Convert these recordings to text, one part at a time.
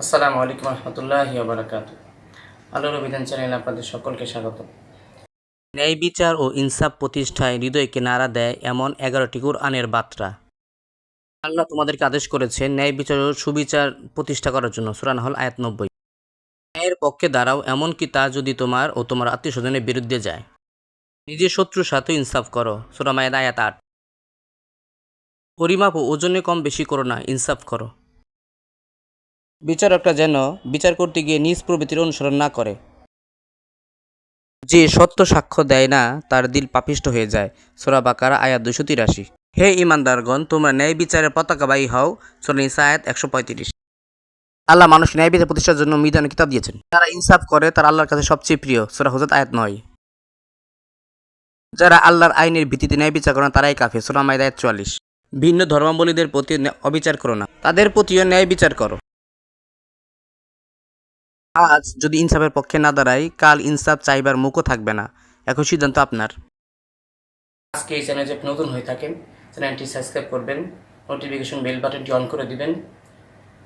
আসসালামু আলাইকুম রহমতুল্লাহ বারাকাত আলোর অভিধান চ্যানেলে আপনাদের সকলকে স্বাগত। ন্যায় বিচার ও ইনসাফ প্রতিষ্ঠায় হৃদয়কে নাড়া দেয় এমন এগারোটি কোরআনের বার্তা। আল্লাহ তোমাদেরকে আদেশ করেছেন ন্যায় বিচার ও সুবিচার প্রতিষ্ঠা করার জন্য সুরান হল আয়াত নব্বই। ন্যায়ের পক্ষে দাঁড়াও, এমনকি তা যদি তোমার ও তোমার আত্মীয় স্বজনের বিরুদ্ধে যায়। নিজের শত্রুর সাথে ইনসাফ করো, সুরা মায়েদ আয়াত আট। পরিমাপ ও ওজনে কম বেশি করো না, ইনসাফ করো। বিচারকরা যেন বিচার করতে গিয়ে নিজ প্রবৃত্তির অনুসরণ না করে। যে সত্য সাক্ষ্য দেয় না, তার দিল পাপিষ্ট হয়ে যায়। সোরা বাকার, আয়াত দুশো তিরাশি। হে ইমানদারগণ, তোমরা ন্যায় বিচারের পতাকাবাহী হও, সোরা আয়াত একশো পঁয়ত্রিশ। আল্লাহ মানুষ ন্যায় বিচার প্রতিষ্ঠার জন্য মিজানের কিতাব দিয়েছেন। যারা ইনসাফ করে, তারা আল্লাহর কাছে সবচেয়ে প্রিয়। সোরা হজরত আয়াত নয়। যারা আল্লাহর আইনের ভিত্তিতে ন্যায় বিচার করে তারাই কাফে সোরা আয়াত চুয়াল্লিশ। ভিন্ন ধর্মাবলীদের প্রতি অবিচার করো না। তাদের প্রতিও ন্যায় বিচার করো। আজ যদি ইনসাফের পক্ষে না দাঁড়ায় কাল ইনসাফ চাইবার মুখও থাকবে না। এখন সিদ্ধান্ত আপনার। আজকে এই চ্যানেল যদি নতুন হয়ে থাকেন, চ্যানেলটি সাবস্ক্রাইব করবেন, নোটিফিকেশন বেল বাটনটি অন করে দিবেন,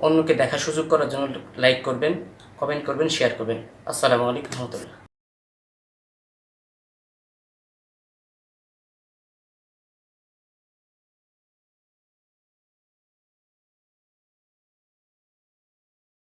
অন্যকে দেখার সুযোগ করার জন্য লাইক করবেন, কমেন্ট করবেন, শেয়ার করবেন। আসসালামু আলাইকুম রহমতুল্লাহ।